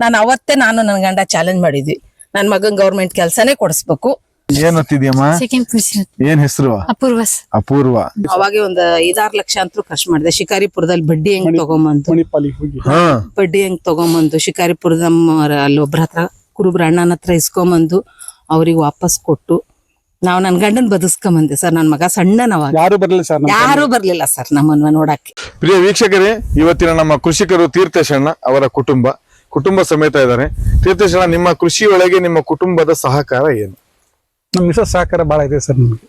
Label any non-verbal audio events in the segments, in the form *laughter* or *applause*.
ನಾನು ಅವತ್ತೇ ನಾನು ನನ್ನ ಗಂಡ ಚಾಲೆಂಜ್ ಮಾಡಿದ್ವಿ. ನನ್ನ ಮಗನ್ ಗೌರ್ಮೆಂಟ್ ಕೆಲಸನೇ ಕೊಡಿಸ್ಬೇಕು. ಏನ್ ಓದ್ತಿದ್ಯಮ್ಮ? ಸೆಕೆಂಡ್ ಪೊಸಿಷನ್ ಏನ್ ಹೆಸರು? ಅಪೂರ್ವ. ಅಪೂರ್ವ. ಅವಾಗೆ ಒಂದ್ ಐದಾರು ಲಕ್ಷ ಅಂತೂ ಖರ್ಚು ಮಾಡಿದೆ. ಶಿಕಾರಿಪುರದಲ್ಲಿ ಬಡ್ಡಿ ಹೆಂಗ್ ತಗೊಂಬಂದು? ಹಾ. ಬಡ್ಡಿ ಹೆಂಗ್ ತಗೊಂಬಂದು? ಶಿಕಾರಿಪುರದ ಅಲ್ಲಿ ಒಬ್ರ ಹತ್ರ ಕುರುಬ್ರ ಅಣ್ಣನ ಹತ್ರ ಇಸ್ಕೊಂಬಂದು ಅವ್ರಿಗೆ ವಾಪಸ್ ಕೊಟ್ಟು ನಾವು ನನ್ ಗಂಡನ್ ಬದುಸ್ಕೊಂಬಂದೆ ಸರ್. ನನ್ ಮಗ ಸಣ್ಣನವಾಗ. ಯಾರು ಬರಲಿಲ್ಲ ಸರ್ ಯಾರು ಬರ್ಲಿಲ್ಲ ಸರ್ ನಮ್ಮನ್ನ ನೋಡಕ್ಕೆ. ಪ್ರಿಯ ವೀಕ್ಷಕರೇ ಇವತ್ತಿನ ನಮ್ಮ ಕೃಷಿಕರು ತೀರ್ಥೇಶಣ್ಣ ಅವರ ಕುಟುಂಬ. ಕುಟುಂಬ ಸಮೇತ ಇದ್ದಾರೆ. ತೀರ್ಥೇಶ್ವರ ನಿಮ್ಮ ಕೃಷಿ ಒಳಗೆ ನಿಮ್ಮ ಕುಟುಂಬದ ಸಹಕಾರ ಏನು? ನಮ್ಮ ಮಿಸ ಸಹಕಾರ ಬಹಳ ಇದೆ ಸರ್ ನಮ್ಗೆ.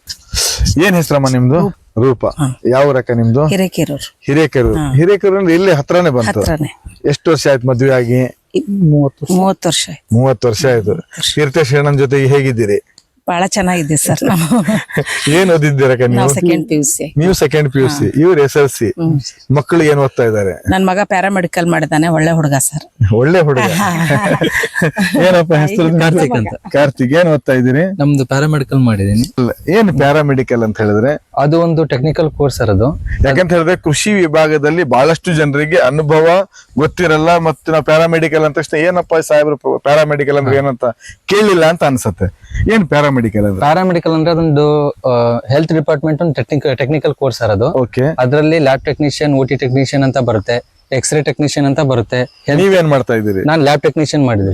ಏನ್ ಹೆಸರಮ್ಮ ನಿಮ್ದು? ರೂಪ. ಯಾವ ರಕ ನಿಮ್ದು? ಹಿರೇಕೆರೂರು. ಹಿರೇಕೆರೂರು. ಹಿರೇಕೆರೂರು ಅಂದ್ರೆ ಇಲ್ಲಿ ಹತ್ರನೇ ಬಂತು. ಹತ್ರನೇ. ಎಷ್ಟು ವರ್ಷ ಆಯ್ತು ಮದ್ವೆ ಆಗಿ? ಮೂವತ್ತು ಮೂವತ್ತು ವರ್ಷ ಆಯ್ತು. ಮೂವತ್ತು ವರ್ಷ ಆಯ್ತು. ತೀರ್ಥೇಶ್ವರ ಜೊತೆಗೆ ಹೇಗಿದ್ದೀರಿ? ಬಹಳ ಚೆನ್ನಾಗಿದೆ ಸರ್. ನಾವು *laughs* ಏನ್ ಓದಿದ್ದೀರಾ ನಾವು? ಸೆಕೆಂಡ್ ಪಿ ಯು ಸಿ ನೀವು ಸೆಕೆಂಡ್ ಪಿ ಯು ಸಿ ಇವ್ರು ಎಸ್ ಎಲ್ ಸಿ. ಮಕ್ಕಳು ಏನ್ ಓದ್ತಾ ಇದ್ದಾರೆ ನನ್ ಮಗ ಪ್ಯಾರಾಮೆಡಿಕಲ್ ಮಾಡಿದಾನೆ ಒಳ್ಳೆ ಹುಡುಗ ಸರ್. ಒಳ್ಳೆ ಹುಡುಗ. *laughs* ಏನಪ್ಪ ಹೆಸರು? ಕಾರ್ತಿಕ್ ಅಂತ. ಕಾರ್ತಿಕ್ ಏನ್ ಓದ್ತಾ ಇದ್ದೀರಿ? ನಮ್ದು ಪ್ಯಾರಾಮೆಡಿಕಲ್ ಮಾಡಿದೀನಿ. ಏನ್ ಪ್ಯಾರಾಮೆಡಿಕಲ್ ಅಂತ ಹೇಳಿದ್ರೆ? ಅದು ಒಂದು ಟೆಕ್ನಿಕಲ್ ಕೋರ್ಸ್ ಸರ್ ಅದು. ಯಾಕಂತ ಹೇಳಿದ್ರೆ ಕೃಷಿ ವಿಭಾಗದಲ್ಲಿ ಬಹಳಷ್ಟು ಜನರಿಗೆ ಅನುಭವ ಗೊತ್ತಿರಲ್ಲ ಮತ್ತೆ ನಾವು ಪ್ಯಾರಾಮೆಡಿಕಲ್ ಅಂತ ತಕ್ಷಣ ಏನಪ್ಪ ಸಾಹೇಬ್ರು ಪ್ಯಾರಾಮೆಡಿಕಲ್ ಅಂದ್ರೆ ಏನಂತ ಕೇಳಿಲ್ಲ ಅಂತ ಅನ್ಸತ್ತೆ. ಏನ್ ಪ್ಯಾರಾಮೆಡಿಕಲ್ ಅಂದ್ರೆ ಪ್ಯಾರಾಮೆಡಿಕಲ್ ಅಂದ್ರೆ ಅದೊಂದು ಹೆಲ್ತ್ ಡಿಪಾರ್ಟ್ಮೆಂಟ್ ಒಂದು ಟೆಕ್ನಿಕಲ್ ಟೆಕ್ನಿಕಲ್ ಕೋರ್ಸ್ ಸರ್ ಅದು. ಓಕೆ ಅದರಲ್ಲಿ ಲ್ಯಾಬ್ ಟೆಕ್ನಿಷಿಯನ್ ಓಟಿ ಟೆಕ್ನಿಷಿಯನ್ ಅಂತ ಬರುತ್ತೆ ಎಕ್ಸ್ರೇ ಟೆಕ್ನಿಷಿಯನ್ ಅಂತ ಬರುತ್ತೆ. ನೀವೇನ್ ಮಾಡ್ತಾ ಇದ್ದೀರಿ? ನಾನು ಲ್ಯಾಬ್ ಟೆಕ್ನಿಷಿಯನ್ ಮಾಡಿದೆ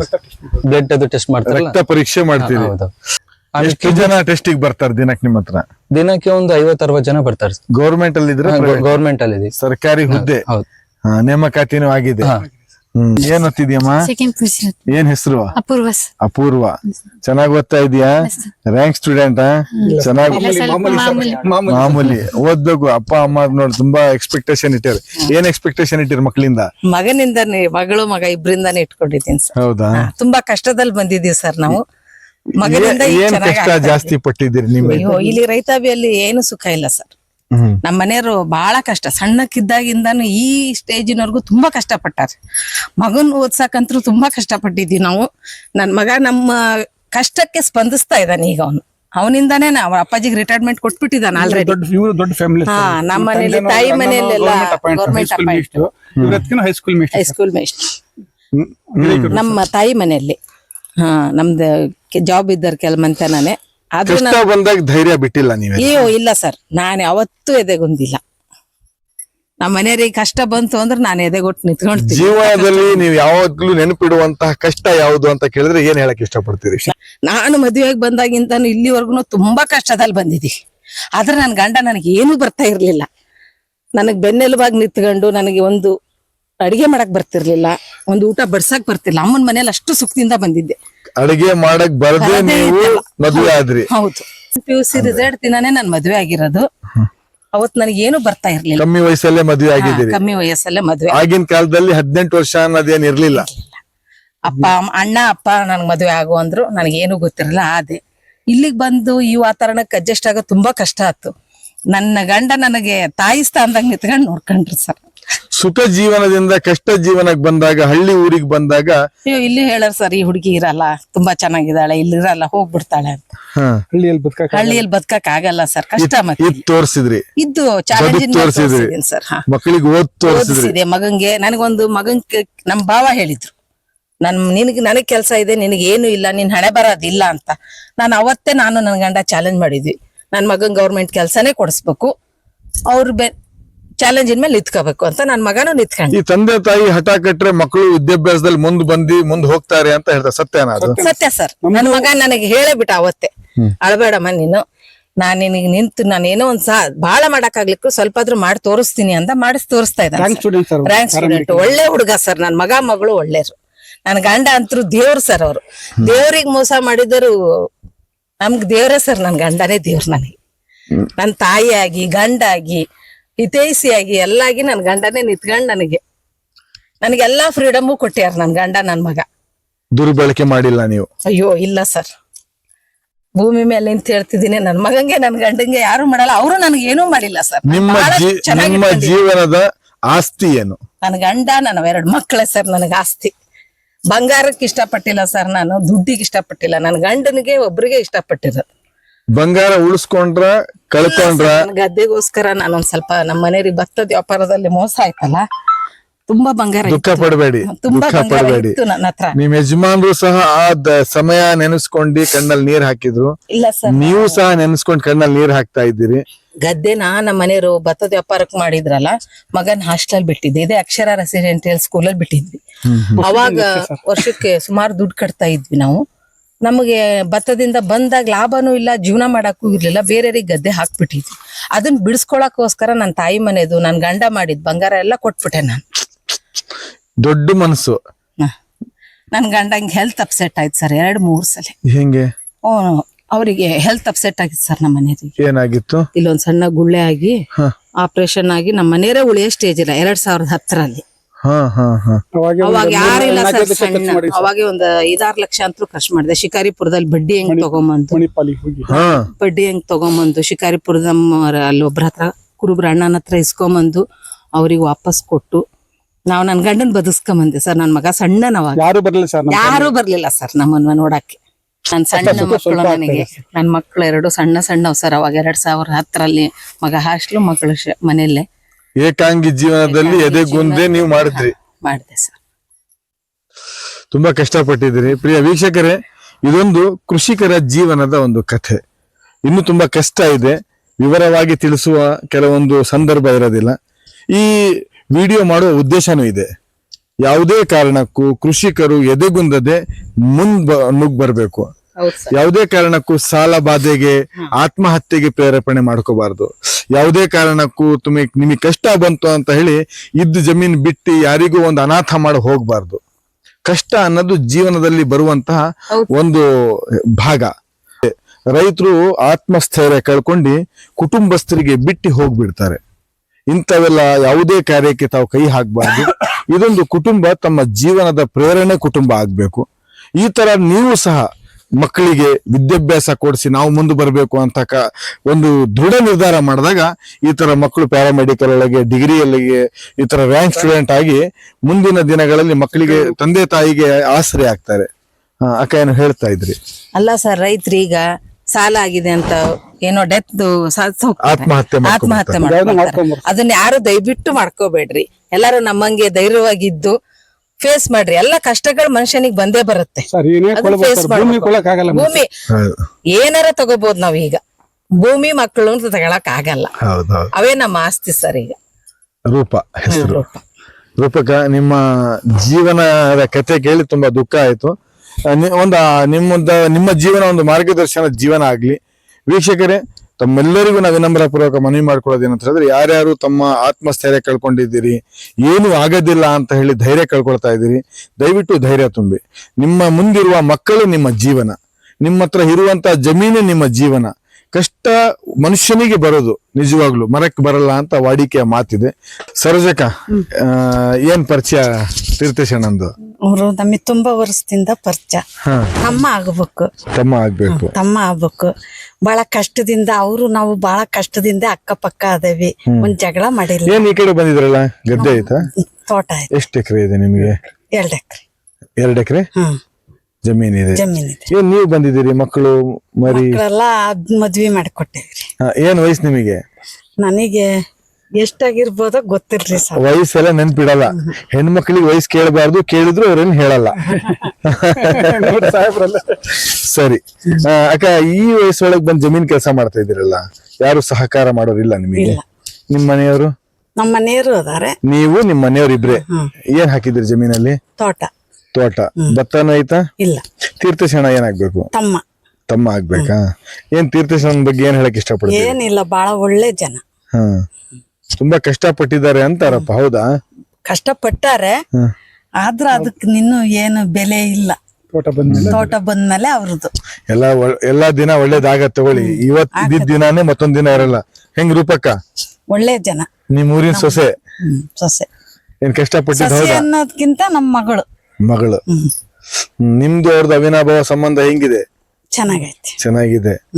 ಬ್ಲಡ್ ಅದು ಟೆಸ್ಟ್ ಮಾಡ್ತಾರೆ ಪರೀಕ್ಷೆ ಮಾಡ್ತೀರಿ. ಹೌದು. ಎಷ್ಟು ಜನ ಟೆಸ್ಟಿಗೆ ಬರ್ತಾರೆ ದಿನಕ್ಕೆ ನಿಮ್ಮ ಹತ್ರ? ದಿನಕ್ಕೆ ಒಂದು ಐವತ್ ಅರವತ್ ಜನ ಬರ್ತಾರೆ ಗೌರ್ಮೆಂಟ್ ಅಲ್ಲಿ ಇದ್ರೆ ಗೌರ್ಮೆಂಟ್ ಅಲ್ಲಿ ಇದೆ. ಸರ್ಕಾರಿ ಹುದ್ದೆ. ನೇಮಕಾತಿನೂ ಆಗಿದೆ. ಹಾ. ಹ್ಮ್. ಏನ್ ಓದ್ತಿದ್ಯಮ್ಮ? ಸೆಕೆಂಡ್ ಪೊಸಿಷನ್ ಏನ್ ಹೆಸರು? ಅಪೂರ್ವ ಅಪೂರ್ವ. ಚೆನ್ನಾಗ್ ಓದ್ತಾ ಇದೀಯಾ? ರ್ಯಾಂಕ್ ಸ್ಟೂಡೆಂಟ್ ಚೆನ್ನಾಗ್ ಮಾಮೂಲಿ ಮಾಮೂಲಿ. ಓದ್ಬೇಕು ಅಪ್ಪ ಅಮ್ಮ ನೋಡಿ ತುಂಬಾ ಎಕ್ಸ್ಪೆಕ್ಟೇಷನ್ ಇಟ್ಟಿರ್. ಏನ್ ಎಕ್ಸ್ಪೆಕ್ಟೇಷನ್ ಇಟ್ಟಿರ್ ಮಕ್ಳಿಂದ? ಮಗನಿಂದಾನೆ ಮಗಳು ಮಗ ಇಬ್ರಿಂದಾನೆ ಇಟ್ಕೊಂಡಿದ್ದೀನಿ ಸರ್. ಹೌದಾ? ತುಂಬಾ ಕಷ್ಟದಲ್ಲಿ ಬಂದಿದ್ದೀವಿ ಸರ್ ನಾವು. ಮಗನಿಂದ ಏನ್ ಚೆನ್ನಾಗ್ ಕಷ್ಟ ಆಗ್ತಾ ಇದೆ. ಜಾಸ್ತಿ ಪಟ್ಟಿದ್ದೀರಿ ನಿಮ್ಗೆ ಅಯ್ಯೋ ಇಲ್ಲಿ ರೈತಾಬಿಯಲ್ಲಿ ಏನು ಸುಖ ಇಲ್ಲ ಸರ್. ನಮ್ಮ ಮನೆಯವರು ಬಹಳ ಕಷ್ಟ. ಸಣ್ಣಕ್ಕಿದ್ದಾಗಿಂದಾನು ಈ ಸ್ಟೇಜಿನವರೆಗೂ ತುಂಬಾ ಕಷ್ಟಪಟ್ಟಾರೆ. ಮಗನ್ ಓದ್ಸಕ್ಕಂತೂ ತುಂಬಾ ಕಷ್ಟಪಟ್ಟಿದ್ವಿ ನಾವು. ನನ್ ಮಗ ನಮ್ಮ ಕಷ್ಟಕ್ಕೆ ಸ್ಪಂದಿಸ್ತಾ ಇದ್ದಾನೆ ಈಗ ಅವನು. ಅವನಿಂದಾನೇ ನಾವು ಅಪ್ಪಾಜಿಗೆ ರಿಟೈರ್ಮೆಂಟ್ ಕೊಟ್ಬಿಟ್ಟಿದ್ದಾನೆ ಆಲ್ರೆಡಿ ದೊಡ್ಡ ಫ್ಯಾಮಿಲಿ ಹಾ, ನಮ್ಮ ಮನೇಲಿ ತಾಯಿ ಮನೆಯಲ್ಲೆಲ್ಲ. ಹೈಸ್ಕೂಲ್ ಹೈಸ್ಕೂಲ್ ಮೇಸ್ಟ್ ನಮ್ಮ ತಾಯಿ ಮನೆಯಲ್ಲಿ. ಹಾ ನಮ್ದು ಜಾಬ್ ಇದ್ದಾರೆ ಕೆಲ ಮಂತನಾನೆ ಅದು ಕಷ್ಟ ಬಂದಾಗ ಧೈರ್ಯ ಬಿಟ್ಟಿಲ್ಲ ನೀವು. ಅಯ್ಯೋ ಇಲ್ಲ ಸರ್. ನಾನು ಯಾವತ್ತೂ ಎದೆಗೊಂದಿಲ್ಲ. ನಮ್ಮ ಮನೆಯವ್ರಿಗೆ ಕಷ್ಟ ಬಂತು ಅಂದ್ರೆ ನಾನು ಎದೆಗೊಟ್ಟು ನಿಂತ್ಕೊಂಡ್ತೀನಿ. ಜೀವನದಲ್ಲಿ ನೀವು ಯಾವಾಗ್ಲೂ ನೆನಪಿಡುವಂತಹ ಕಷ್ಟ ಯಾವುದು ಅಂತ ಕೇಳಿದ್ರೆ ಏನ್ ಹೇಳಕ್ ಇಷ್ಟಪಡ್ತೀರಿ? ನಾನು ಮದುವೆಗೆ ಬಂದಾಗಿಂತಾನು ಇಲ್ಲಿವರೆಗೂ ತುಂಬಾ ಕಷ್ಟದಲ್ಲಿ ಬಂದಿದ್ದಿ ಆದ್ರೆ ನನ್ನ ಗಂಡ ನನಗೆ ಏನೂ ಬರ್ತಾ ಇರ್ಲಿಲ್ಲ. ನನಗೆ ಬೆನ್ನೆಲುಬಾಗಿ ನಿಂತ್ಕೊಂಡು ನನಗೆ ಒಂದು ಅಡಿಗೆ ಮಾಡಕ್ ಬರ್ತಿರ್ಲಿಲ್ಲ. ಒಂದು ಊಟ ಬಡ್ಸಕ್ ಬರ್ತಿಲ್ಲ ಅಮ್ಮನ ಮನೇಲಿ ಅಷ್ಟು ಸುಖದಿಂದ ಬಂದಿದ್ದೆ. ಅಡಿಗೆ ಮಾಡಕ್ ಬರದೇ ನೀವು ಮದ್ವೆ ಆದ್ರಿ. ಹೌದು. ಪಿ ಯು ಸಿ ರಿಸಲ್ಟ್ ದಿನಾನೇ ನನ್ ಮದುವೆ ಆಗಿರೋದು. ಅವತ್ ನನಗೆ ಏನು ಬರ್ತಾ ಇರ್ಲಿಲ್ಲ. ಕಮ್ಮಿ ವಯಸ್ಸಲ್ಲೇ ಮದ್ವೆ ಆಗಿದ್ದೀರಿ. ಕಮ್ಮಿ ವಯಸ್ಸಲ್ಲೇ ಮದ್ವೆ. ಆಗಿನ ಕಾಲದಲ್ಲಿ ಹದಿನೆಂಟು ವರ್ಷ ಅನ್ನೋದೇನ್ ಇರ್ಲಿಲ್ಲ. ಅಪ್ಪ ಅಮ್ಮ- ಅಣ್ಣ ಅಪ್ಪ ನನಗೆ ಮದುವೆ ಆಗು ಅಂದ್ರು ನನಗೇನು ಗೊತ್ತಿರಲ್ಲ ಆದೆ. ಇಲ್ಲಿಗೆ ಬಂದು ಈ ವಾತಾವರಣಕ್ಕೆ ಅಡ್ಜಸ್ಟ್ ಆಗೋದು ತುಂಬಾ ಕಷ್ಟ ಆಯ್ತು. ನನ್ನ ಗಂಡ ನನಗೆ ತಾಯಿ ಸ್ಥಾನದಾಗ ನಿಂತ್ಕೊಂಡು ನೋಡ್ಕೊಂಡ್ರು ಸರ್. ಸುಖ ಜೀವನದಿಂದ ಕಷ್ಟ ಜೀವನಕ್ಕೆ ಬಂದಾಗ ಹಳ್ಳಿ ಊರಿಗೆ ಬಂದಾಗ ಅಯ್ಯೋ ಇಲ್ಲಿ ಹೇಳರ್ ಸರ್ ಈ ಹುಡುಗಿ ಇರಲ್ಲ ತುಂಬಾ ಚೆನ್ನಾಗಿದ್ದಾಳೆ ಇಲ್ಲಿ ಇರಲ್ಲ ಹೋಗ್ಬಿಡ್ತಾಳೆ ಅಂತ. ಹಳ್ಳಿಯಲ್ಲಿ ಬದುಕಕ್ ಹಳ್ಳಿಯಲ್ಲಿ ಬದುಕಕ್ ಆಗಲ್ಲ ಸರ್ ಕಷ್ಟ ಮತ್ತೆ. ಇದ್ ತೋರ್ಸಿದ್ರಿ. ಇದ್ದು ಚಾಲೆಂಜ್ ತೋರ್ಸಿದ್ರಿ. ಸರ್ ಹಾ. ಮಕ್ಕಳಿಗೆ ಓದ್ ತೋರ್ಸಿದ್ರಿ. ಓದಿಸಿದೆ ಮಗಂಗೆ ನನಗೊಂದು ಮಗನ್ ಕೆ- ನಮ್ ಭಾವ ಹೇಳಿದ್ರು. ನನ್ ನಿನಗ್ ನನಗ್ ಕೆಲಸ ಇದೆ ನಿನಗೆ ಏನು ಇಲ್ಲ ನಿನ್ ಹಣೆ ಬರೋದಿಲ್ಲ ಅಂತ. ನಾನು ಅವತ್ತೇ ನಾನು ನನ್ ಗಂಡ ಚಾಲೆಂಜ್ ಮಾಡಿದ್ವಿ. ನನ್ ಮಗನ್ ಗೌರ್ಮೆಂಟ್ ಕೆಲಸನೇ ಕೊಡಿಸ್ಬೇಕು. ಅವ್ರು ಬೆ ಚಾಲೆಂಜಿನ ಮೇಲೆ ನಿಂತ್ಕೋಬೇಕು ಅಂತ ನನ್ನ ಮಗನೂ ನಿಂತ್ಕೊಂಡ್ ಈ ತಂದೆ ತಾಯಿ ಹಠ ಕಟ್ರೆ ಮಕ್ಕಳು ವಿದ್ಯಾಭ್ಯಾಸದಲ್ಲಿ ಮುಂದ್ ಬಂದಿ ಮುಂದ್ ಹೋಗ್ತಾರೆ ಅಂತ ಹೇಳ್ತಾರೆ ಸತ್ಯ ಅದು? ಸತ್ಯ ಸರ್. ನನ್ನ ಮಗ ನನಗೆ ಹೇಳೇ ಬಿಟ್ಟ ಅವತ್ತೆ. ಅಳಬೇಡಮ್ಮ ನೀನು. ನಾನ್ ನಿನಗೆ ನಿಂತು ನಾನು ಏನೋ ಒಂದ್ ಸಾ ಬಹಳ ಮಾಡಕ್ಕಾಗ್ಲಿಕ್ಕೂ ಸ್ವಲ್ಪ ಆದ್ರೂ ಮಾಡಿ ತೋರಿಸ್ತೀನಿ ಅಂತ ಮಾಡಿಸ್ ತೋರಿಸ್ತಾ ಇದ್ದಾನೆ ರ್ಯಾಂಕ್ ಸ್ಟೂಡೆಂಟ್ ಒಳ್ಳೆ ಹುಡುಗ ಸರ್ ನನ್ನ ಮಗ ಮಗಳು ಒಳ್ಳೆಯರು ನನ್ನ ಗಂಡ ಅಂತರು ದೇವ್ರು ಸರ್ ಅವರು. ದೇವ್ರಿಗೆ ಮೋಸ ಮಾಡಿದರು ನಮ್ಗ್ ದೇವ್ರೇ ಸರ್ ನನ್ನ ಗಂಡನೇ ದೇವ್ರು ನನಗೆ. ನನ್ನ ತಾಯಿಯಾಗಿ ಗಂಡಾಗಿ ಹಿತೈಷಿಯಾಗಿ ಎಲ್ಲಾಗಿ ನನ್ ಗಂಡನೇ ನಿತ್ಕಂಡ್ ನನಗೆ. ನನಗೆಲ್ಲಾ ಫ್ರೀಡಮು ಕೊಟ್ಟ್ಯಾರ ನನ್ ಗಂಡ ನನ್ ಮಗ. ದುರ್ಬಳಕೆ ಮಾಡಿಲ್ಲ ನೀವು? ಅಯ್ಯೋ ಇಲ್ಲ ಸರ್. ಭೂಮಿ ಮೇಲೆ ನಿಂತ ಹೇಳ್ತಿದ್ದೀನಿ ನನ್ ಮಗಂಗೆ ನನ್ ಗಂಡಂಗೆ ಯಾರು ಮಾಡಲ್ಲ. ಅವರು ನನಗೆ ಏನೂ ಮಾಡಿಲ್ಲ ಸರ್. ನಿಮ್ಮ ಜೀ- ನಿಮ್ಮ ಜೀವನದ ಆಸ್ತಿ ಏನು? ನನ್ನ ಗಂಡ ನನ್ನ ಎರಡು ಮಕ್ಕಳೇ ಸರ್ ನನಗೆ ಆಸ್ತಿ. ಬಂಗಾರಕ್ಕೆ ಇಷ್ಟಪಟ್ಟಿಲ್ಲ ಸರ್ ನಾನು ದುಡ್ಡಿಗೆ ಇಷ್ಟಪಟ್ಟಿಲ್ಲ. ನನ್ನ ಗಂಡನಿಗೆ ಒಬ್ರಿಗೆ ಇಷ್ಟಪಟ್ಟಿರೋದು. ಬಂಗಾರ ಉಳಿಸ್ಕೊಂಡ್ರ ಕಳ್ಕೊಂಡ್ರ ಗದ್ದೆಗೋಸ್ಕರ ನಾನೊಂದ್ ಸ್ವಲ್ಪ ನಮ್ ಮನೆಯವ್ರಿಗೆ ಭತ್ತದ ವ್ಯಾಪಾರದಲ್ಲಿ ಮೋಸ ಆಯ್ತಲ್ಲ? ತುಂಬಾ ಬಂಗಾರ ದುಃಖ ಪಡಬೇಡಿ ತುಂಬಾ ಬಂಗಾರ ಪಡಬೇಡಿ. ಇತ್ತು ನನ್ನ ಹತ್ರ. ನಿಮ್ ಯಜಮಾನ್ರು ಸಹ ಆ ದ- ಸಮಯ ನೆನೆಸ್ಕೊಂಡು ಕಣ್ಣಲ್ಲಿ ನೀರ್ ಹಾಕಿದ್ರು. ಇಲ್ಲ ಸರ್ ನೀವು ಸಹ ನೆನೆಸ್ಕೊಂಡು ಕಣ್ಣಲ್ಲಿ ನೀರ್ ಹಾಕ್ತಾ ಇದ್ದೀರಿ. ಗದ್ದೆನ ನಮ್ಮ ಮನೆಯವರು ಭತ್ತದ ವ್ಯಾಪಾರಕ್ಕೆ ಮಾಡಿದ್ರಲ್ಲ ಮಗನ್ ಹಾಸ್ಟೆಲ್ ಬಿಟ್ಟಿದ್ದೆ. ಇದೇ ಅಕ್ಷರ ರೆಸಿಡೆಂಟಿಯಲ್ ಸ್ಕೂಲಲ್ಲಿ ಬಿಟ್ಟಿದ್ವಿ. ಅವಾಗ ವರ್ಷಕ್ಕೆ ಸುಮಾರು ದುಡ್ಡು ಕಟ್ತಾ ಇದ್ವಿ ನಾವು. ನಮಗೆ ಭತ್ತದಿಂದ ಬಂದಾಗ ಲಾಭನೂ ಇಲ್ಲ ಜೀವನ ಮಾಡಕ್ಕೂ ಇರಲಿಲ್ಲ ಬೇರೆಯವ್ರಿಗೆ ಗದ್ದೆ ಹಾಕ್ಬಿಟ್ಟಿದ್ವಿ. ಅದನ್ನ ಬಿಡಿಸ್ಕೊಳಕ್ಕೋಸ್ಕರ ನನ್ನ ತಾಯಿ ಮನೆದು ನನ್ ಗಂಡ ಮಾಡಿದ್ ಬಂಗಾರ ಎಲ್ಲ ಕೊಟ್ಬಿಟ್ಟೆ ನಾನು. ದೊಡ್ಡ ಮನಸ್ಸು. ನನ್ ಗಂಡಂಗೆ ಹೆಲ್ತ್ ಅಪ್ಸೆಟ್ ಆಯ್ತು ಸರ್ ಎರಡು ಮೂರು ಸಲ. ಹೆಂಗೆ? ಅವರಿಗೆ ಹೆಲ್ತ್ ಅಪ್ಸೆಟ್ ಆಗಿತ್ತು ಸರ್ ನಮ್ಮ ಮನೆಯವ್ರಿಗೆ ಏನಾಗಿತ್ತು? ಇಲ್ಲೊಂದು ಸಣ್ಣ ಗುಳ್ಳೆ ಆಗಿ ಆಪರೇಷನ್ ಆಗಿ ನಮ್ಮ ಮನೆಯವರೇ ಉಳಿಯೋ ಸ್ಟೇಜ್ ಇಲ್ಲ ಎರಡ್ ಸಾವಿರದ ಹತ್ತರಲ್ಲಿ. ಅವಾಗ ಅವಾಗ ಯಾರಿಲ್ಲ ಸರ್ ಸಣ್ಣ. ಖರ್ಚು ಮಾಡಿ ಅವಾಗ ಒಂದ್ ಐದಾರು ಲಕ್ಷ ಅಂತೂ ಖರ್ಚು ಮಾಡಿದೆ. ಶಿಕಾರಿಪುರದಲ್ಲಿ ಬಡ್ಡಿ ಹೆಂಗ್ ತಗೊಂಬಂದು? ಮಣಿಪಾಲಿಗೆ ಹೋಗಿ. ಹಾ. ಬಡ್ಡಿ ಹೆಂಗ್ ತಗೊಂಬಂದು? ಶಿಕಾರಿಪುರದ ಅಲ್ಲಿ ಒಬ್ರ ಹತ್ರ ಕುರುಬ್ರ ಅಣ್ಣನ ಹತ್ರ ಇಸ್ಕೊಂಬಂದು ಅವ್ರಿಗೆ ವಾಪಸ್ ಕೊಟ್ಟು ನಾವು ನನ್ ಗಂಡನ್ ಬದಸ್ಕೊಂಬಂದೆ ಸರ್. ನನ್ ಮಗ ಸಣ್ಣನವಾಗ ಯಾರು ಬರ್ಲಿಲ್ಲ ಸರ್ ಯಾರು ಬರ್ಲಿಲ್ಲ ಸರ್ ನಮ್ಮನ್ನ ನೋಡಕ್ಕೆ. ನನ್ ಸಣ್ಣ ಮಕ್ಕಳು ನನಗೆ ನನ್ ಮಕ್ಳು ಎರಡು ಸಣ್ಣ ಸಣ್ಣವ್ ಸರ್. ಅವಾಗ ಎರಡ್ ಸಾವಿರದ ಹತ್ತರಲ್ಲಿ ಮಗ ಹಾಸ್ಟ್ಲು ಮಕ್ಕಳು ಶ- ಮನೆಯಲ್ಲೇ. ಏಕಾಂಗಿ ಜೀವನದಲ್ಲಿ ಎದೆಗುಂದೆ ನೀವು ಮಾಡಿದ್ರಿ. ಮಾಡಿದೆ ಸರ್. ತುಂಬಾ ಕಷ್ಟಪಟ್ಟಿದ್ದೀರಿ. ಪ್ರಿಯ ವೀಕ್ಷಕರೇ ಇದೊಂದು ಕೃಷಿಕರ ಜೀವನದ ಒಂದು ಕಥೆ. ಇನ್ನು ತುಂಬಾ ಕಷ್ಟ ಇದೆ. ವಿವರವಾಗಿ ತಿಳಿಸುವ ಕೆಲವೊಂದು ಸಂದರ್ಭ ಇರೋದಿಲ್ಲ. ಈ ವಿಡಿಯೋ ಮಾಡುವ ಉದ್ದೇಶನೂ ಇದೆ. ಯಾವುದೇ ಕಾರಣಕ್ಕೂ ಕೃಷಿಕರು ಎದೆಗುಂದದೆ ಮುಂದ್ ಬ ನುಗ್ ಬರಬೇಕು. ಯಾವುದೇ ಕಾರಣಕ್ಕೂ ಸಾಲ ಬಾಧೆಗೆ ಆತ್ಮಹತ್ಯೆಗೆ ಪ್ರೇರೇಪಣೆ ಮಾಡ್ಕೋಬಾರ್ದು. ಯಾವುದೇ ಕಾರಣಕ್ಕೂ ತುಮಿ ನಿಮಗೆ ಕಷ್ಟ ಬಂತು ಅಂತ ಹೇಳಿ ಇದ್ದ ಜಮೀನ್ ಬಿಟ್ಟು ಯಾರಿಗೂ ಒಂದು ಅನಾಥ ಮಾಡಿ ಹೋಗ್ಬಾರ್ದು. ಕಷ್ಟ ಅನ್ನೋದು ಜೀವನದಲ್ಲಿ ಬರುವಂತಹ ಒಂದು ಭಾಗ. ರೈತರು ಆತ್ಮಸ್ಥೈರ್ಯ ಕಳ್ಕೊಂಡು ಕುಟುಂಬಸ್ಥರಿಗೆ ಬಿಟ್ಟು ಹೋಗ್ಬಿಡ್ತಾರೆ. ಇಂಥವೆಲ್ಲ ಯಾವುದೇ ಕಾರ್ಯಕ್ಕೆ ತಾವು ಕೈ ಹಾಕಬಾರ್ದು. ಇದೊಂದು ಕುಟುಂಬ ತಮ್ಮ ಜೀವನದ ಪ್ರೇರಣೆ ಕುಟುಂಬ ಆಗ್ಬೇಕು. ಈ ತರ ನೀವು ಸಹ ಮಕ್ಕಳಿಗೆ ವಿದ್ಯಾಭ್ಯಾಸ ಕೊಡಿಸಿ ನಾವು ಮುಂದೆ ಬರಬೇಕು ಅಂತ ಒಂದು ದೃಢ ನಿರ್ಧಾರ ಮಾಡಿದಾಗ ಈ ತರ ಮಕ್ಕಳು ಪ್ಯಾರಾಮೆಡಿಕಲ್ ಒಳಗೆ ಡಿಗ್ರಿಯಲ್ಲಿಗೆ ಈ ತರ ರ್ಯಾಂಕ್ ಸ್ಟೂಡೆಂಟ್ ಆಗಿ ಮುಂದಿನ ದಿನಗಳಲ್ಲಿ ಮಕ್ಕಳಿಗೆ ತಂದೆ ತಾಯಿಗೆ ಆಸರೆ ಆಗ್ತಾರೆ. ಆ, ಅಕ್ಕ ಏನು ಹೇಳ್ತಾ ಇದ್ರಿ? ಅಲ್ಲ ಸರ್ ಈಗ ಸಾಲ ಆಗಿದೆ ಅಂತ ಏನೋ ಡೆತ್ ಆತ್ಮಹತ್ಯೆ ಆತ್ಮಹತ್ಯೆ. ಅದನ್ನ ಯಾರು ದಯವಿಟ್ಟು ಮಾಡ್ಕೋಬೇಡ್ರಿ. ಎಲ್ಲಾರು ನಮ್ಮಂಗೆ ಧೈರ್ಯವಾಗಿದ್ದು ಫೇಸ್ ಮಾಡ್ರಿ. ಎಲ್ಲ ಕಷ್ಟಗಳು ಮನುಷ್ಯನಿಗೆ ಬಂದೇ ಬರುತ್ತೆ. ಭೂಮಿ ಏನಾರ ತಗೋಬಹುದು ನಾವ್ ಈಗ. ಭೂಮಿ ಮಕ್ಕಳು ಅಂತ ತಗೊಳಕ್ ಆಗಲ್ಲ. ಅವೇ ನಮ್ಮ ಆಸ್ತಿ ಸರ್ ಈಗ. ರೂಪ ಹೆಸರು. ರೂಪಕ ನಿಮ್ಮ ಜೀವನದ ಕತೆ ಕೇಳಿ ತುಂಬಾ ದುಃಖ ಆಯ್ತು. ಒಂದು ಆ, ನಿಮ್ಮದ ನಿಮ್ಮ ಜೀವನ ಒಂದು ಮಾರ್ಗದರ್ಶನ ಜೀವನ ಆಗ್ಲಿ. ವೀಕ್ಷಕರೇ ತಮ್ಮೆಲ್ಲರಿಗೂ ನಾವು ವಿನಮ್ರ ಪೂರ್ವಕ ಮನವಿ ಮಾಡ್ಕೊಳ್ಳೋದೇನಂತ ಹೇಳಿದ್ರೆ, ಯಾರ್ಯಾರು ತಮ್ಮ ಆತ್ಮಸ್ಥೈರ್ಯ ಕಳ್ಕೊಂಡಿದ್ದೀರಿ, ಏನು ಆಗೋದಿಲ್ಲ ಅಂತ ಹೇಳಿ ಧೈರ್ಯ ಕಳ್ಕೊಳ್ತಾ ಇದ್ದೀರಿ, ದಯವಿಟ್ಟು ಧೈರ್ಯ ತುಂಬಿ. ನಿಮ್ಮ ಮುಂದಿರುವ ಮಕ್ಕಳು ನಿಮ್ಮ ಜೀವನ. ನಿಮ್ಮ ಹತ್ರ ಇರುವಂತಹ ಜಮೀನು ನಿಮ್ಮ ಜೀವನ. ಕಷ್ಟ ಮನುಷ್ಯನಿಗೆ ಬರೋದು ನಿಜವಾಗ್ಲು ಮರಕ್ಕೆ ಬರಲ್ಲ ಅಂತ ವಾಡಿಕೆಯ ಮಾತಿದೆ. ಸರೋಜಕ ಏನ್ ಪರಿಚಯ ತೀರ್ಥೇಶಣ್ಣಂದು ಅವರು ನಮಗೆ ತುಂಬಾ ವರ್ಷದಿಂದ ಪರಿಚಯ. ತಮ್ಮ ಆಗ್ಬೇಕು. ತಮ್ಮ ಆಗ್ಬೇಕು. ತಮ್ಮ ಆಗ್ಬೇಕು. ಬಹಳ ಕಷ್ಟದಿಂದ ಅವರು ನಾವು ಬಹಳ ಕಷ್ಟದಿಂದ ಅಕ್ಕಪಕ್ಕ ಅದೇವಿ ಒಂದ್ ಜಗಳ ಮಾಡಿಲ್ಲ. ಏನ್ ಈ ಕಡೆ ಬಂದಿದ್ರಲ್ಲ? ಗದ್ದೆ ಆಯ್ತಾ? ತೋಟ ಆಯ್ತು. ಎಷ್ಟು ಎಕರೆ ಇದೆ ನಿಮಗೆ? ಎರಡು ಎಕರೆ. ಎರಡು ಎಕರೆ? ಹ್ಮ್ ಜಮೀನ್ ಇದೆ ಜಮೀನಿದೆ. ಏನ್ ನೀವು ಬಂದಿದ್ದೀರಿ? ಮಕ್ಕಳು ಮರಿ? ಮಕ್ಕಳೆಲ್ಲ ಮದ್ವಿ ಮಾಡಿಕೊಟ್ಟೇವ್ರಿ. ಹಾ, ಏನ್ ವಯಸ್ಸು ನಿಮಗೆ? ನನಗೆ ಎಷ್ಟಾಗಿರ್ಬೋದೋ ಗೊತ್ತಿರ್ಲಿ ಸರ್. ವಯಸ್ಸೆಲ್ಲ ನೆನ್ಪಿಡಲ್ಲ. ಹೆಣ್ಮಕ್ಳಿಗೆ ವಯಸ್ಸು ಕೇಳಬಾರ್ದು ಕೇಳಿದ್ರು ಅವ್ರೇನ್ ಹೇಳಲ್ಲ. ಸಾಹೇಬ್ರಲ್ಲ. ಸರಿ. ಆ, ಅಕ್ಕ ಈ ವಯಸ್ಸೊಳಗೆ ಬಂದ್ ಜಮೀನ್ ಕೆಲಸ ಮಾಡ್ತಾ ಇದ್ದೀರಲ್ಲ ಯಾರು ಸಹಕಾರ ಮಾಡೋರಿಲ್ಲ ನಿಮಗೆ? ಇಲ್ಲ. ನಿಮ್ ಮನೆಯವರು? ನಮ್ಮ ಮನೆಯವರು ಅದಾರೆ. ನೀವು ನಿಮ್ ಮನೆಯವ್ರು ಇಬ್ರೆ ಏನ್ ಹಾಕಿದ್ರಿ ಜಮೀನಲ್ಲಿ? ತೋಟ. ತೋಟ. ಭತ್ತನ ಐತಾ? ಇಲ್ಲ. ತೀರ್ಥಶಣ ಏನಾಗ್ಬೇಕು? ತಮ್ಮ. ತಮ್ಮ ಆಗ್ಬೇಕಾ? ಏನ್ ತೀರ್ಥಶಣ ಬಗ್ಗೆ ಏನ್ ಹೇಳಕ್ ಇಷ್ಟಪಡ್ತೀವಿ ಏನಿಲ್ಲ ಬಹಳ ಒಳ್ಳೆ ಜನ. ಹಾ. ತುಂಬಾ ಕಷ್ಟ ಪಟ್ಟಿದ್ದಾರೆ ಅಂತಾರಪ್ಪ ಹೌದಾ? ಕಷ್ಟ ಪಟ್ಟಾರೆ ಆದ್ರ ಅದಕ್ಕೆ ನಿನ್ನೂ ಏನು ಬೆಲೆ ಇಲ್ಲ. ತೋಟ ಬಂದ್ಮೇಲೆ ತೋಟ ಬಂದ್ಮೇಲೆ ಅವ್ರದ್ದು. ಎಲ್ಲಾ ಎಲ್ಲಾ ದಿನ ಒಳ್ಳೇದಾಗ ತಗೊಳ್ಳಿ. ಇವತ್ ಇದ್ದಿದ್ ದಿನಾನೇ ಮತ್ತೊಂದ್ ದಿನ ಇರಲ್ಲ. ಹೆಂಗ್ ರೂಪಕ್ಕ? ಒಳ್ಳೆ ಜನ. ನಿಮ್ ಊರಿನ ಸೊಸೆ. ಸೊಸೆ. ಏನ್ ಕಷ್ಟಪಟ್ಟಿದ್ದಾರೆ ಸಸಿ ಹೌದಾ? ಅನ್ನೋದ್ಕಿಂತ ನಮ್ಮ ಮಗಳು. ಮಗಳು. ನಿಮ್ದು ಅವ್ರದ್ದು ಅವಿನಾಭಾವ ಸಂಬಂಧ ಹೆಂಗಿದೆ? ಚೆನ್ನಾಗೈತಿ. ಚೆನ್ನಾಗಿದೆ.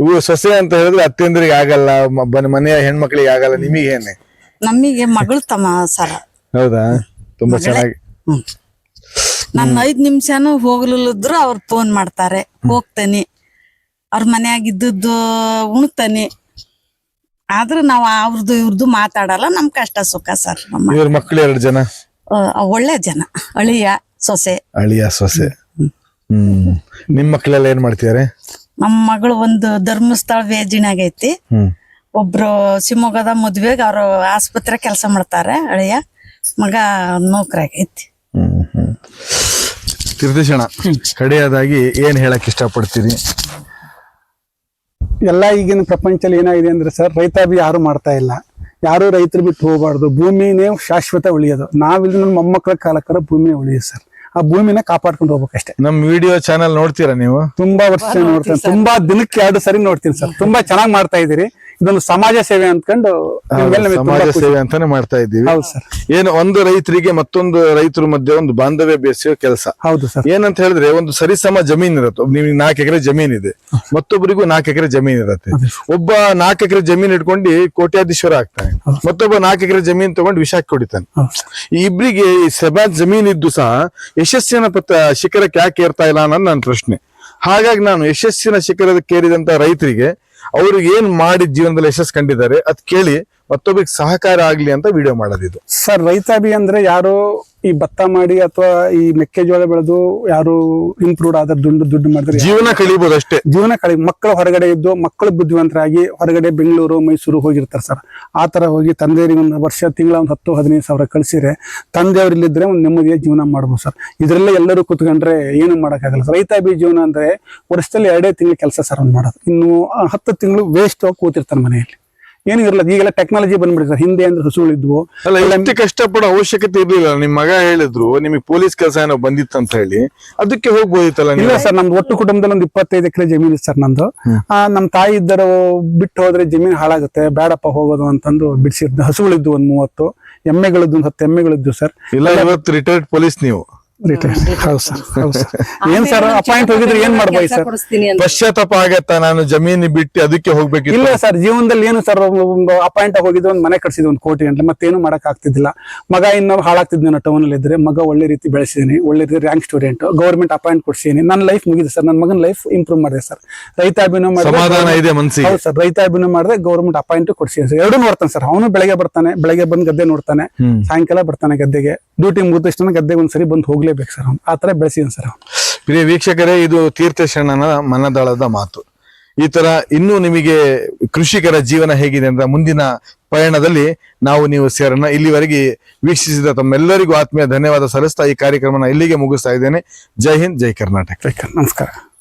ಇವು ಸೊಸೆ ಅಂತ ಹೇಳಿದ್ರೆ ಅತ್ತೆಂದ್ರಿಗೆ ಆಗಲ್ಲ ಮ- ಮನೆಯ ಹೆಣ್ಮಕ್ಳಿಗೆ ಆಗಲ್ಲ ನಿಮಗೇನೆ? ನಮಗೆ ಮಗಳು ತಮ್ಮ ಸರ. ಹೌದಾ? ತುಂಬಾ ಚೆನ್ನಾಗಿ ಹ್ಮ್. ನಾನು ಐದ್ ನಿಮಿಷನೂ ಹೋಗ್ಲಿಲ್ಲದ್ರು ಅವ್ರು ಫೋನ್ ಮಾಡ್ತಾರೆ. ಹೋಗ್ತಾನೆ. ಅವ್ರ ಮನ್ಯಾಗ ಇದ್ದದ್ದು ಉಣ್ತಾನೆ. ಆದ್ರೆ ನಾವು ಅವ್ರದ್ದು ಇವ್ರದ್ದು ಮಾತಾಡಲ್ಲ ನಮ್ ಕಷ್ಟ ಸುಖ ಸರ್. ನಮ್ಮ ಇವ್ರ ಮಕ್ಕಳು ಎರಡು ಜನ? ಒಳ್ಳೆ ಜನ ಅಳಿಯ ಸೊಸೆ. ಅಳಿಯ ಸೊಸೆ. ಹ್ಮ್. ನಿಮ್ ಮಕ್ಕಳೆಲ್ಲ ಏನ್ ಮಾಡ್ತಿದಾರೆ? ನಮ್ಮ ಮಗಳು ಒಂದು ಧರ್ಮಸ್ಥಳ ವೇಜಿನಾಗ ಐತಿ ಒಬ್ರು ಶಿವಮೊಗ್ಗದ ಮದ್ವೆಗ್ ಅವ್ರು ಆಸ್ಪತ್ರೆ ಕೆಲಸ ಮಾಡ್ತಾರೆ ಅಳಿಯ. ಮಗ ನೌಕರಾಗೈತಿ ಆಗೈತಿ. ಹ್ಮ್ ತೀರ್ಥೇಶಣ ಕಡೆಯದಾಗಿ ಏನ್ ಹೇಳಕ್ ಇಷ್ಟಪಡ್ತೀರಿ? ಎಲ್ಲ ಈಗಿನ ಪ್ರಪಂಚದಲ್ಲಿ ಏನಾಗಿದೆ ಅಂದ್ರೆ ಸರ್ ರೈತಾಭಿ ಬಿ ಯಾರು ಮಾಡ್ತಾ ಇಲ್ಲ. ಯಾರು ರೈತರು ಬಿಟ್ಟು ಹೋಗಬಾರ್ದು. ಭೂಮಿನೇ ಶಾಶ್ವತ ಉಳಿಯೋದು. ನಾವಿಲ್ಲಿ ನಮ್ಮ ಮೊಮ್ಮಕ್ಕಳ ಕಾಲಕ್ಕರ ಭೂಮಿನೇ ಉಳಿಯೋದು ಸರ್. ಆ ಭೂಮಿನ ಕಾಪಾಡ್ಕೊಂಡು ಹೋಗ್ಬೇಕಷ್ಟೇ. ನಮ್ ವಿಡಿಯೋ ಚಾನಲ್ ನೋಡ್ತೀರಾ ನೀವು? ತುಂಬಾ ವರ್ಷ ನೋಡ್ತೀನಿ. ತುಂಬಾ ದಿನಕ್ಕೆ ಎರಡು ಸರಿ ನೋಡ್ತೀನಿ ಸರ್. ತುಂಬಾ ಚೆನ್ನಾಗಿ ಮಾಡ್ತಾ ಇದೀರಿ ಇದೊಂದು ಸಮಾಜ ಸೇವೆ ಅಂದ್ಕೊಂಡು ತುಂಬಾ ಸಮಾಜ ಖುಷಿ. ಸೇವೆ ಅಂತಾನೆ ಮಾಡ್ತಾ ಇದ್ದೀವಿ. ಹೌದು ಸರ್. ಏನು ಒಂದು ರೈತರಿಗೆ ಮತ್ತೊಂದು ರೈತರ ಮಧ್ಯೆ ಒಂದು ಬಾಂಧವ್ಯ ಬೆಸೆಯೋ ಕೆಲಸ. ಹೌದು ಸರ್. ಏನಂತ ಹೇಳಿದ್ರೆ ಒಂದು ಸರಿಸಮ ಜಮೀನ್ ಇರುತ್ತೆ. ನಿಮ್ಗೆ ನಾಲ್ಕು ಎಕರೆ ಜಮೀನ್ ಇದೆ. ಮತ್ತೊಬ್ಬರಿಗೂ ನಾಲ್ಕು ಎಕರೆ ಜಮೀನ್ ಇರುತ್ತೆ. ಒಬ್ಬ ನಾಲ್ಕು ಎಕರೆ ಜಮೀನ್ ಇಟ್ಕೊಂಡು ಕೋಟ್ಯಾಧೀಶ್ವರ ಆಗ್ತಾನೆ. ಮತ್ತೊಬ್ಬ ನಾಲ್ಕು ಎಕರೆ ಜಮೀನ್ ತಗೊಂಡು ವಿಷಾಕ್ ಕೊಡಿತಾನೆ. ಹೌದು ಸರ್. ಈ ಇಬ್ರಿಗೆ ಈ ಸಭಾ ಜಮೀನ್ ಇದ್ದು ಸಹ ಯಶಸ್ಸಿನ ಪತ್ತ ಶಿಖರಕ್ಕೆ ಯಾಕೆ ಏರ್ತಾ ಇಲ್ಲ ಅನ್ನೋದು ನನ್ನ ಪ್ರಶ್ನೆ. ಹಾಗಾಗಿ ನಾನು ಯಶಸ್ಸಿನ ಶಿಖರಕ್ಕೆ ಕೇರಿದಂತ ರೈತರಿಗೆ ಅವರು ಏನ್ ಮಾಡಿ ಜೀವನದಲ್ಲಿ ಯಶಸ್ಸು ಕಂಡಿದ್ದಾರೆ ಅದ್ ಕೇಳಿ ಮತ್ತೊಬ್ಬರಿಗೆ ಸಹಕಾರ ಆಗ್ಲಿ ಅಂತ ವಿಡಿಯೋ ಮಾಡೋದಿದು. ಸರ್ ರೈತ ಬಿ ಅಂದ್ರೆ ಯಾರು ಈ ಭತ್ತ ಮಾಡಿ ಅಥವಾ ಈ ಮೆಕ್ಕೆಜೋಳ ಬೆಳೆದು ಯಾರು ಇಂಪ್ರೂವ್ ಆದ ದುಡ್ಡು ದುಡ್ಡು ಮಾಡಿದ್ರೆ ಜೀವನ ಕಳಿಬಹುದು ಅಷ್ಟೇ. ಜೀವನ ಕಳಿ ಮಕ್ಕಳು ಹೊರಗಡೆ ಇದ್ದು ಮಕ್ಕಳು ಬುದ್ಧಿವಂತರಾಗಿ ಹೊರಗಡೆ ಬೆಂಗಳೂರು ಮೈಸೂರು ಹೋಗಿರ್ತಾರೆ ಸರ್. ಆ ತರ ಹೋಗಿ ತಂದೆಯವರಿಗೆ ಒಂದು ವರ್ಷ ತಿಂಗಳ ಒಂದು ಹತ್ತು ಹದಿನೈದು ಸಾವಿರ ಕಳಿಸಿದ್ರೆ ತಂದೆಯವರಿಲ್ಲಿದ್ರೆ ಒಂದು ನೆಮ್ಮದಿಯ ಜೀವನ ಮಾಡ್ಬೋದು ಸರ್. ಇದರಲ್ಲೇ ಎಲ್ಲರೂ ಕುತ್ಕೊಂಡ್ರೆ ಏನು ಮಾಡೋಕ್ಕಾಗಲ್ಲ ಸರ್. ರೈತ ಬಿ ಜೀವನ ಅಂದ್ರೆ ವರ್ಷದಲ್ಲಿ ಎರಡೇ ತಿಂಗಳು ಕೆಲಸ ಸರ್ ಅವ್ನು ಮಾಡೋದು. ಇನ್ನು ಹತ್ತು ತಿಂಗಳು ವೇಸ್ಟ್ ಕೂತಿರ್ತಾನೆ ಮನೆಯಲ್ಲಿ. ಏನು ಇರಲ್ಲ ಈಗೆಲ್ಲ ಟೆಕ್ನಾಲಜಿ ಬಂದ್ಬಿಡಿ ಸರ್. ಹಿಂದೆ ಅಂದ್ರೆ ಹಸುಗಳಿದ್ವು. ಅಲ್ಲ ಎಷ್ಟು ಕಷ್ಟಪಡೋ ಅವಶ್ಯಕತೆ ಇರ್ಲಿಲ್ಲ. ನಿಮ್ ಮಗ ಹೇಳಿದ್ರು ನಿಮಗೆ ಪೊಲೀಸ್ ಕೆಲಸ ಏನೋ ಅಂತ ಹೇಳಿ. ಅದಕ್ಕೆ ಹೋಗ್ಬೋದಿತ್ತಲ್ಲ ಇಲ್ಲ ಸರ್ ನಮ್ದು ಒಟ್ಟು ಕುಟುಂಬದಲ್ಲಿ ಒಂದು ಇಪ್ಪತ್ತೈದು ಎಕರೆ ಜಮೀನು ಸರ್ ನಂದು ಆ, ನಮ್ ತಾಯಿ ಇದ್ದರು ಬಿಟ್ಟು ಹೋದ್ರೆ ಜಮೀನು ಹಾಳಾಗುತ್ತೆ. ಬೇಡಪ್ಪ ಹೋಗೋದು ಅಂತಂದು ಬಿಡಿಸಿದ್ದು ಹಸುಗಳಿದ್ವು ಒಂದು ಮೂವತ್ತು. ಎಮ್ಮೆಗಳಿದ್ದು ಒಂದು ಹತ್ತು ಎಮ್ಮೆಗಳಿದ್ವು ಸರ್. ಇಲ್ಲ ಇವತ್ತು ರಿಟೈರ್ಡ್ ಪೊಲೀಸ್ ನೀವು. ರಿಟೈರ್ ಹೌದು ಸರ್ ಹೌದು ಸರ್. ಏನ್ ಸರ್ ಅಪಾಯಿಂಟ್ ಹೋಗಿದ್ರೆ ಏನ್ ಮಾಡ್ಬೋದು ಸರ್? ಕೊಡಿಸ್ತೀನಿ ಅಂತ. ಪಶ್ಚಾತ್ತಾಪ ಆಗತ್ತಾ ನಾನು ಜಮೀನು ಬಿಟ್ಟು ಅದಕ್ಕೆ ಹೋಗ್ಬೇಕು ಇಲ್ಲ ಸರ್ ಜೀವನದಲ್ಲಿ ಏನು ಸರ್ ಅಪಾಯಿಂಟ್ ಹೋಗಿದ್ರೆ ಒಂದು ಮನೆ ಕಟ್ಸಿದ್ವಿ ಒಂದು ಕೋಟಿ ಗಂಟೆ ಮತ್ತೇನು ಮಾಡಕ್ ಆಗ್ತಿದ್ದಿಲ್ಲ. ಮಗ ಇನ್ನು ನಾನು ಟೌನ್ ಅಲ್ಲಿ ಇದ್ರೆ. ಮಗ ಒಳ್ಳೆ ರೀತಿ ಬೆಳೆಸಿದೀನಿ ಒಳ್ಳೆ ರೀತಿ ರ್ಯಾಂಕ್ ಸ್ಟೂಡೆಂಟ್ ಗೌರ್ಮೆಂಟ್ ಅಪಾಯಿಂಟ್ ಕೊಡ್ಸಿದೀನಿ. ನನ್ನ ಲೈಫ್ ಮುಗಿದೆ ಸರ್ ನನ್ನ ಮಗನ ಲೈಫ್ ಇಂಪ್ರೂವ್ ಮಾಡಿದೆ ಸರ್. ರೈತ ಅಭಿನವ ಮಾಡಿದೆ ಸಮಾಧಾನ ಇದೆ ಮನ್ಸಿಗೆ. ಹೌದು ಸರ್ ರೈತ ಅಭಿನಯ ಮಾಡಿದ್ರೆ ಗೌರ್ಮೆಂಟ್ ಅಪಾಯಿಂಟ್ ಕೊಡ್ಸಿದೀನಿ ಸರ್. ಎರಡೂ ನೋಡ್ತಾನೆ ಸರ್ ಅವನು ಬೆಳಗ್ಗೆ ಬರ್ತಾನೆ ಬೆಳಗ್ಗೆ ಬಂದು ಗದ್ದೆ ನೋಡ್ತಾನೆ ಹ್ಮ್. ಸಾಯಂಕಾಲ ಬರ್ತಾನೆ ಗದ್ದೆಗೆ. ಡ್ಯೂಟಿ ಮುಗಿದ ತಕ್ಷಣ ಗದ್ದೆಗೆ ಒಂದ್ಸರಿ ಬಂದು ಹೋಗ್ಲೇಬೇಕು ಸರ್ ಅವ್ನು. ಆ ಥರ ಬೆಳೆಸಿದೀನಿ ಸರ್ ಅವ್ನು. ಪ್ರಿಯ ವೀಕ್ಷಕರೇ ಇದು ತೀರ್ಥಶರಣನ ಮನದಾಳದ ಮಾತು. ಈ ತರ ಇನ್ನೂ ನಿಮಗೆ ಕೃಷಿಕರ ಜೀವನ ಹೇಗಿದೆ ಅಂತ ಮುಂದಿನ ಪಯಣದಲ್ಲಿ ನಾವು ನೀವು ಸೇರೋಣ. ಇಲ್ಲಿವರೆಗೆ ವೀಕ್ಷಿಸಿದ ತಮ್ಮೆಲ್ಲರಿಗೂ ಆತ್ಮೀಯ ಧನ್ಯವಾದ ಸಲ್ಲಿಸ್ತಾ ಈ ಕಾರ್ಯಕ್ರಮನ ಇಲ್ಲಿಗೆ ಮುಗಿಸ್ತಾ ಇದ್ದೇನೆ. ಜೈ ಹಿಂದ್ ಜೈ ಕರ್ನಾಟಕ. ನಮಸ್ಕಾರ.